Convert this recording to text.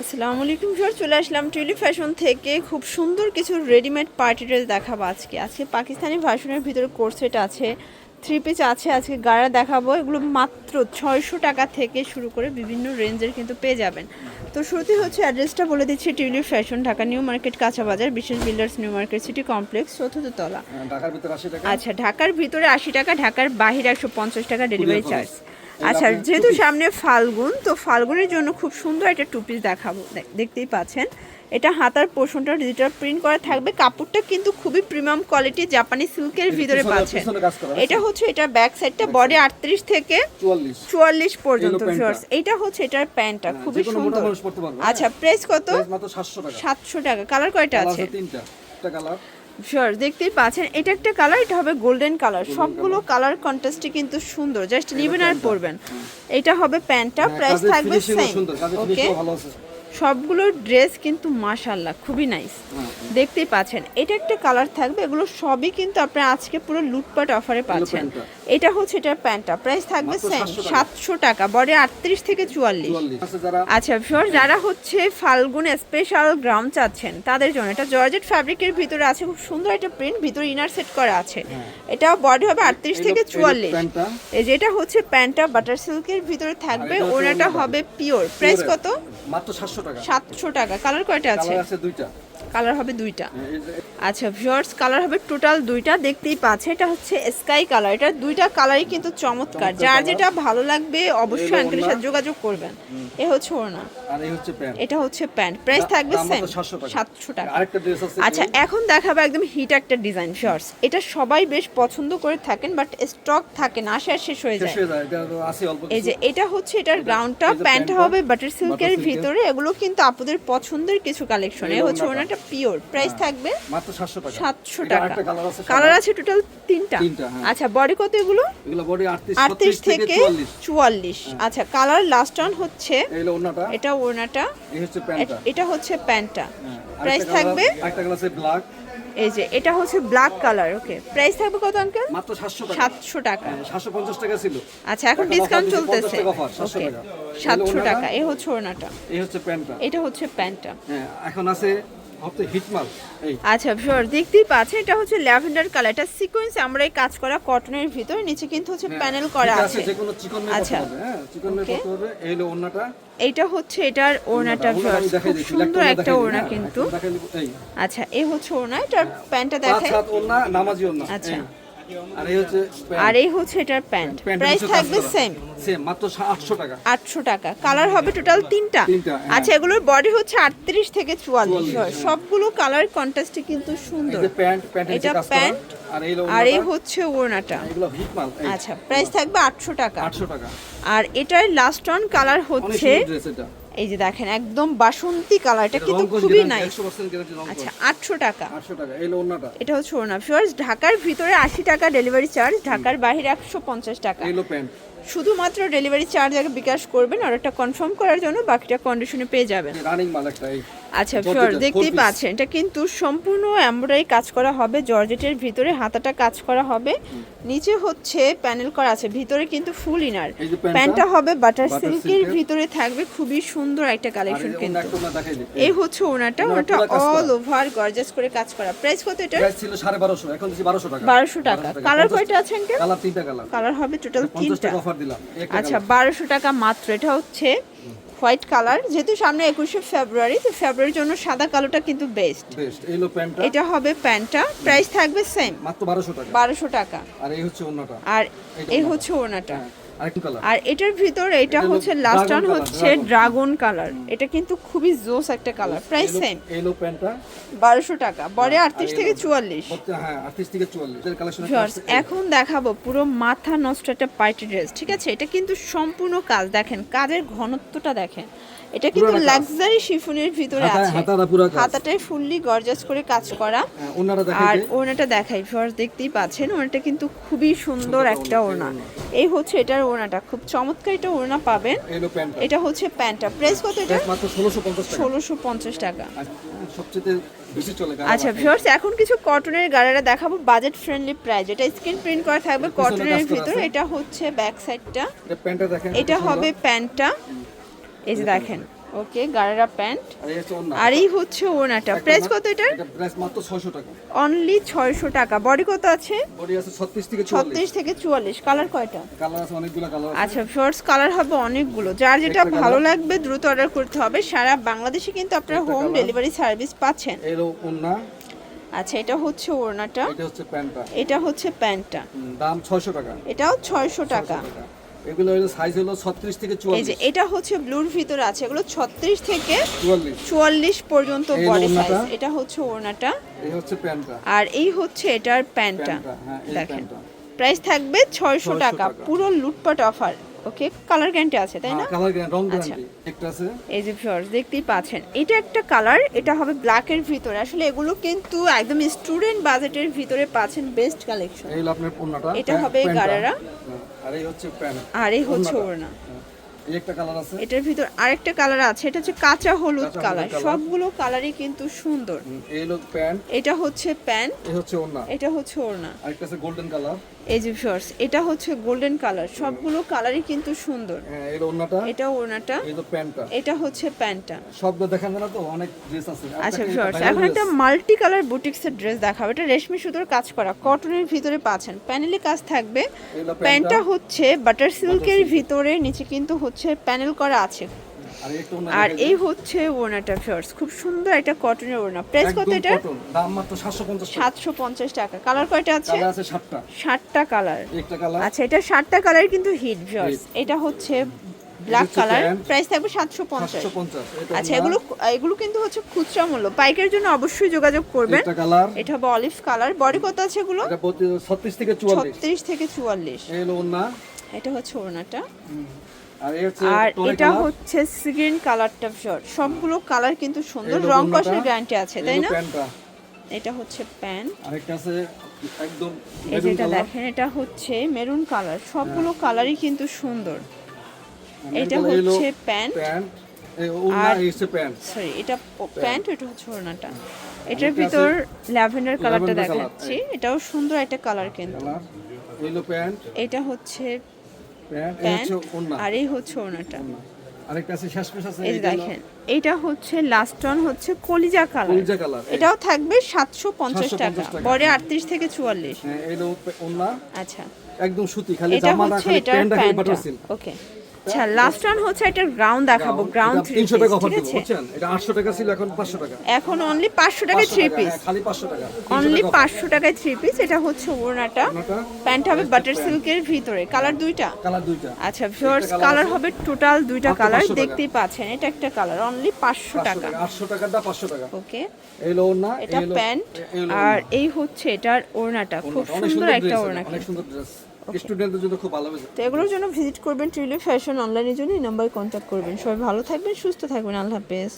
আসসালামু আলাইকুম স্যার চলে আসলাম টুইলি ফ্যাশন থেকে। খুব সুন্দর কিছু রেডিমেড পার্টি ড্রেস দেখাবো আজকে। আজকে পাকিস্তানি ভার্সনের ভিতরে কোর্সেট আছে থ্রি পিস আছে আজকে গাড়া দেখাবো। এগুলো মাত্র ছয়শো টাকা থেকে শুরু করে বিভিন্ন রেঞ্জের কিন্তু পেয়ে যাবেন। তো শুরুতে হচ্ছে অ্যাড্রেসটা বলে দিচ্ছি টিউলি ফ্যাশন ঢাকা নিউ মার্কেট কাঁচা বাজার বিশেষ builders new market city complex চতুর্থ তলা। আচ্ছা ঢাকার ভিতরে আশি টাকা ঢাকার বাহিরে একশো পঞ্চাশ টাকা ডেলিভারি চার্জ আচ্ছা যেহেতু সামনে ফাল্গুন তো ফাল্গুনের জন্য খুব সুন্দর একটা টু পিস দেখাবো। দেখতেই পাচ্ছেন। এটা হাতার পোর্শনটা ডিজিটাল প্রিন্ট করা থাকবে। কাপড়টা কিন্তু খুবই প্রিমিয়াম কোয়ালিটি জাপানি সিল্কের ভিতরে পাচ্ছেন। আছে। এটা হচ্ছে এটা ব্যাক সাইডটা বডি আটত্রিশ থেকে চুয়াল্লিশ। চুয়াল্লিশ পর্যন্ত প্যান্টটা। ভিউয়ার্স এটা হচ্ছে এটার প্যান্টটা হ্যাঁ, খুবই সুন্দর। আচ্ছা হ্যাঁ। প্রাইস কত? প্রাইস মাত্র সাতশো টাকা। সাতশো টাকা। কালার কয়টা আছে? আছে তিনটা। একটা কালার শিওর দেখতেই পাচ্ছেন এটা একটা কালার এটা হবে গোল্ডেন কালার সবগুলো কালার কন্ট্রাস্টে কিন্তু সুন্দর জাস্ট নেবেন আর পরবেন। এটা হবে প্যান্টটা প্রাইস থাকবে সেম হ্যাঁ, ওকে সবগুলো ড্রেস কিন্তু মাশাল্লাহ খুবই নাইস হ্যাঁ, দেখতেই পাচ্ছেন এটা একটা কালার থাকবে এগুলো সবই কিন্তু আপনারা আজকে পুরো লুটপাট অফারে পাচ্ছেন। এটা হচ্ছে এটার প্যান্টটা। প্রাইস থাকবে সেম 700 টাকা। সাতশো টাকা। বডি আটত্রিশ থেকে চুয়াল্লিশ। চুয়াল্লিশ। আছে যারা আচ্ছা যারা হচ্ছে ফাল্গুন স্পেশাল গ্রাম চাচ্ছেন তাদের জন্য এটা জর্জেট ফ্যাব্রিকের ভিতরে আছে খুব সুন্দর একটা প্রিন্ট ভিতরে ইনার সেট করা আছে। এটা বডি হবে আটত্রিশ থেকে চুয়াল্লিশ। এই যেটা হচ্ছে প্যান্টটা বাটার সিল্কের ভিতরে থাকবে ওনাটা হবে। পিওর প্রাইস কত? মাত্র সাতশো টাকা। সাতশো টাকা। কালার কয়টা আছে? আছে দুইটা। কালার হবে দুইটা। আচ্ছা ভিউয়ার্স কালার হবে টোটাল দুইটা। দেখতেই পাচ্ছে এটা হচ্ছে স্কাই কালার এটা দুইটা কালারই কিন্তু চমৎকার। যার যেটা ভালো লাগবে অবশ্যই আঙ্কেলের সাথে যোগাযোগ করবেন। এ হচ্ছে ওড়না। আর এই হচ্ছে প্যান্ট এটা হচ্ছে প্যান্ট প্রাইস থাকবে সেম 700 টাকা। আরেকটা ড্রেস আছে আচ্ছা এখন দেখাবো একদম হিট একটা ডিজাইন শর্টস এটা সবাই বেশ পছন্দ করে থাকেন বাট স্টক থাকে না আসে আর শেষ হয়ে যায়। এই যে এটা হচ্ছে এটার গ্রাউন্ডটা প্যান্টটা, হবে বাটার সিল্কের ভিতরে। এগুলো কিন্তু আপনাদের পছন্দের কিছু কালেকশন এ হচ্ছে ওড়নাটা। ওনাটা পিওর। প্রাইস থাকবে মাত্র সাতশো টাকা। সাতশো এটা টাকা। কালার আছে টোটাল তিনটা? হ্যাঁ। আচ্ছা বডি কত এগুলো? এগুলো বডি আটত্রিশ আটত্রিশ থেকে থেকে চুয়াল্লিশ। চুয়াল্লিশ। আচ্ছা কালার লাস্ট অন হচ্ছে এই এটা ওড়নাটা। এই এটা হচ্ছে প্যান্টটা। হ্যাঁ, প্রাইস থাকবে? আরেকটা কালার আছে ব্ল্যাক এই যে এটা হচ্ছে ব্ল্যাক কালার ওকে প্রাইস থাকবে কত আঙ্কেল মাত্র সাতশো টাকা। সাতশো টাকা। সাতশো পঞ্চাশ টাকা ছিল। আচ্ছা এখন ডিসকাউন্ট চলতেছে। 50 700 টাকা। সাতশো টাকা এ হচ্ছে ওড়নাটা। এই হচ্ছে প্যান্টটা। এটা হচ্ছে প্যান্টটা। হ্যাঁ এখন আছে এই আচ্ছা ভিউয়ার দেখতেই পাচ্ছেন এটা হচ্ছে ল্যাভেন্ডার কালার। এটা সিকোয়েন্স আমরা এই কাজ করা কটনের ভিতর নিচে কিন্তু হচ্ছে প্যানেল করা আছে আচ্ছা। হ্যাঁ এইটা হচ্ছে এটার ওড়নাটা খুব সুন্দর একটা ওড়না হ্যাঁ, কিন্তু। আচ্ছা এই হচ্ছে ওড়না এটার প্যান্টটা পাঁচ দেখাই নামাজি ওড়না আচ্ছা। আর এই হচ্ছে আর এই হচ্ছে এটার প্যান্ট। প্রাইস থাকবে সেম সেম মাত্র আটশো টাকা। আটশো টাকা। কালার হবে টোটাল তিনটা। হ্যাঁ। আচ্ছা এগুলোর বডি হচ্ছে আটত্রিশ থেকে চুয়াল্লিশ। 44, হ্যাঁ। সবগুলো কালার কন্ট্রাস্টে কিন্তু সুন্দর। প্যান্ট প্যান্টের এটা প্যান্ট আর এই। হচ্ছে ওড়নাটা। এগুলো হিটমাল আচ্ছা প্রাইস থাকবে আটশো টাকা। আটশো টাকা। আর এটার লাস্ট অন কালার হচ্ছে এই যে দেখেন একদম বাসন্তী কালার এটা কিন্তু খুবই নাইস 100% গ্যারান্টি রংকশ। আচ্ছা আটশো টাকা। 800 টাকা এই হলো ওড়নাটা। এটা হচ্ছে ওড়না। ফিওর্স ঢাকার ভিতরে আশি টাকা ডেলিভারি চার্জ ঢাকার বাহিরে একশো পঞ্চাশ টাকা। শুধুমাত্র ডেলিভারি চার্জ আগে বিকাশ করবেন অর্ডারটা কনফার্ম করার জন্য বাকিটা কন্ডিশনে পেয়ে যাবেন। রানিং মাল একটা আচ্ছা ফিওর দেখতেই পাচ্ছেন। এটা কিন্তু সম্পূর্ণ এমব্রয়ডারি কাজ করা হবে জর্জেটের ভিতরে হাতাটা কাজ করা হবে। নিচে হচ্ছে প্যানেল করা আছে ভিতরে কিন্তু ফুল ইনার প্যান্টটা, হবে বাটার সিল্কের ভিতরে থাকবে খুবই সুন্দর একটা কালেকশন কিন্তু। এই হচ্ছে ওনাটা করা। অল ওভার গর্জাস করে। কাজ করা। প্রাইস কত এটা প্রাইস ছিল 1250 এখন দিছি 1200 টাকা। 1200 টাকা। কালার কয়টা আছে? কালার তিনটা কালার কালার হবে টোটাল তিনটা। দিলাম আচ্ছা বারোশো টাকা মাত্র। এটা হচ্ছে হোয়াইট কালার যেহেতু সামনে একুশে ফেব্রুয়ারি তো ফেব্রুয়ারির জন্য সাদা কালোটা কিন্তু বেস্ট এটা হবে প্যান্টটা প্রাইস থাকবে সেম মাত্র 1200 টাকা। বারোশো টাকা। আর এই হচ্ছে ওনাটা আর এই হচ্ছে ওনাটা হ্যাঁ। আর এটার ভিতর এটা হচ্ছে লাস্ট অন হচ্ছে ড্রাগন কালার এটা কিন্তু খুবই জোস একটা কালার প্রাইস সেম এলো প্যান্টটা 1200 টাকা বড়ে আটত্রিশ আর এই থেকে হলো- চুয়াল্লিশ। বলতে হ্যাঁ 38 থেকে 44 এর কালেকশন Viewers, এখন দেখাবো পুরো মাথা নষ্ট একটা পার্টি ড্রেস ঠিক আছে? এটা কিন্তু সম্পূর্ণ কাজ দেখেন কাজের ঘনত্বটা দেখেন। এটা কিন্তু লাক্সারি শিফনের ভিতরে আছে। হাতাটাই ফুললি গর্জাস করে কাজ করা। হ্যাঁ, আর। ওনাটা দেখাই ফার্স্ট দেখতেই পাচ্ছেন ওনাটা কিন্তু খুবই সুন্দর একটা ওড়না। এই হচ্ছে এটার ওনাটা খুব চমৎকার এটা ওড়না পাবেন। এটা হচ্ছে প্যান্টটা। প্রাইস কত এটা? প্রাইস মাত্র 1650 টাকা। ষোলোশো পঞ্চাশ টাকা। আচ্ছা ভিউয়ার্স এখন কিছু কটনের গাড়ারা দেখাবো বাজেট ফ্রেন্ডলি প্রাইস এটা স্ক্রিন প্রিন্ট করা থাকবে কটনের ভিতরে। এটা হচ্ছে ব্যাক সাইডটা এটা হবে। প্যান্টটা। এই যে দেখেন। ওকে গারারা প্যান্ট। আর এই হচ্ছে ওনাটা প্রাইস কত এটার? এটা প্রাইস মাত্র 600 টাকা। অনলি ছয়শো টাকা। বডি কত আছে? বডি আছে 36 থেকে 44 ছত্রিশ থেকে চুয়াল্লিশ। কালার কয়টা? কালার আছে অনেকগুলো কালার আছে। আচ্ছা শর্টস কালার হবে অনেকগুলো। যার যেটা ভালো লাগবে দ্রুত অর্ডার করতে হবে। সারা বাংলাদেশে কিন্তু আপনারা হোম ডেলিভারি সার্ভিস পাচ্ছেন। এলো ওন্না আচ্ছা এটা হচ্ছে ওড়নাটা। এটা হচ্ছে প্যান্টটা। এটা হচ্ছে প্যান্টটা। দাম 600 টাকা। এটাও ছয়শো টাকা। এগুলো হলো সাইজ হলো 36 থেকে এই যে এটা হচ্ছে ব্লুর ভিতরে আছে এগুলো ছত্রিশ থেকে 44 চুয়াল্লিশ পর্যন্ত এই বডি সাইজ এটা হচ্ছে ওড়নাটা। এই হচ্ছে প্যান্টটা। আর এই হচ্ছে এটার প্যান্টটা। হ্যাঁ দেখেন। প্রাইস থাকবে ছয়শো 600 টাকা। পুরো লুটপাট অফার ওকে কালার গ্যারান্টি আছে তাই না? কালার গ্যারান্টি রং আচ্ছা। গ্যারান্টি একটা আছে। এই যে ভিউয়ার্স দেখতেই পাচ্ছেন। এটা একটা কালার এটা হবে ব্ল্যাকের ভিতরে। আসলে এগুলো কিন্তু একদম স্টুডেন্ট বাজেটের ভিতরে পাচ্ছেন বেস্ট কালেকশন এই হলো আপনার পণ্যটা এটা হবে গারারা। আর এই হচ্ছে প্যান্ট আর এই হচ্ছে ওড়না। হ্যাঁ, একটা কালার আছে? এটার ভিতর আরেকটা কালার আছে এটা হচ্ছে কাঁচা হলুদ কালার। সবগুলো কালারই কিন্তু সুন্দর। এই হলো প্যান্ট। এটা হচ্ছে প্যান্ট। এটা হচ্ছে ওড়না। এটা হচ্ছে ওড়না। আরেকটা আছে গোল্ডেন কালার। এই যে এটা হচ্ছে গোল্ডেন কালার সবগুলো কালারই কিন্তু সুন্দর। হ্যাঁ এটা ওড়নাটা প্যান্টটা। এটা হচ্ছে প্যান্টটা। সবগুলো দেখান না তো অনেক ড্রেস আছে। আচ্ছা ভিউয়ার্স viral এখন একটা মাল্টি কালার বুটিক্সের ড্রেস দেখাবো। এটা রেশমি সুতোর কাজ করা কটনের ভিতরে পাচ্ছেন। প্যানেলে কাজ থাকবে। প্যান্টটা প্যান্টটা হচ্ছে বাটার সিল্কের ভিতরে নিচে কিন্তু হচ্ছে প্যানেল করা আছে। আর এই। হচ্ছে ওড়নাটা ভিউয়ার্স খুব সুন্দর একটা কটনের ওড়না। প্রাইস কত এটা? দাম মাত্র 750 টাকা। সাতশো পঞ্চাশ টাকা। কালার কয়টা আছে? কালার আছে 7টা ষাটটা কালার একটা কালার আচ্ছা এটা ষাটটা কালার কিন্তু হিট ভিউয়ার্স এটা হচ্ছে ব্ল্যাক কালার প্রাইস থাকবে সাতশো পঞ্চাশ। 750 আচ্ছা এগুলো এগুলো কিন্তু হচ্ছে খুচরা মূল্য। পাইকের জন্য অবশ্যই যোগাযোগ করবেন। এটা হবে অলিভ কালার বডি কত আছে এগুলো? এটা 36 থেকে 44 ছত্রিশ থেকে চুয়াল্লিশ। এই হলো ওন্না এটা হচ্ছে ওড়নাটা। আর এটা হচ্ছে গ্রিন কালারটা শর্ট সবগুলো কালার কিন্তু সুন্দর রং কষের গ্যারান্টি আছে তাই না? এটা হচ্ছে প্যান্ট। আরেকটা আছে একদম এই যেটা দেখেন এটা হচ্ছে মেরুন কালার সবগুলো কালারই কিন্তু সুন্দর। এটা হচ্ছে প্যান্ট। আর- সরি এটা প্যান্ট। এটা হচ্ছে ওড়নাটা। এটার ভিতর ল্যাভেন্ডার কালারটা দেখাচ্ছি। এটাও সুন্দর একটা কালার কিন্তু। এটা হচ্ছে প্যান্ট প্যান্ট ওন্না আর এই হচ্ছে ওনাটা আরেকটা আছে শেষ পেশ আছে এই যে এইটা হলো দেখেন এটা হচ্ছে লাস্ট ওয়ান হচ্ছে কলিজা কালার কলিজা কালার এটাও থাকবে সাতশো পঞ্চাশ 750 টাকা। পরে বডি আটত্রিশ থেকে চুয়াল্লিশ। হ্যাঁ এই ওন্না আচ্ছা। একদম সুতি খালি এটা জামাটা খালি বাটার সিল্ক ওকে আচ্ছা লাস্ট রান হচ্ছে একটা গ্রাউন্ড দেখাবো গ্রাউন্ড থ্রি 300 টাকা অফার আছে? বুঝছেন? এটা 800 টাকা ছিল এখন 500 টাকা। এখন অনলি পাঁচশো টাকায় 500 থ্রি পিস খালি 500 টাকা 300 অনলি টাকা পাঁচশো টাকায় থ্রি পিস এটা হচ্ছে ওড়নাটা। প্যান্ট হবে বাটার সিল্কের ভিতরে। কালার দুইটা? কালার দুইটা। আচ্ছা ভিউয়ার্স কালার হবে টোটাল দুইটা কালার দেখতেই পাচ্ছেন এটা একটা কালার অনলি পাঁচশো 500 টাকা। টাকা 800 টাকাটা 500 টাকা। ওকে এই ওন্না এটা প্যান্ট আর এই হচ্ছে এটার ওড়নাটা খুব সুন্দর একটা ওড়না অনেক সুন্দর ড্রেস স্টুডেন্টদের জন্য খুব ভালো তো এগুলোর জন্য ভিজিট করবেন ট্রিলি ফ্যাশন অনলাইনের জন্য এই নাম্বারে কন্ট্যাক্ট করবেন। সবাই ভালো থাকবেন সুস্থ থাকবেন। আল্লাহ হাফেজ।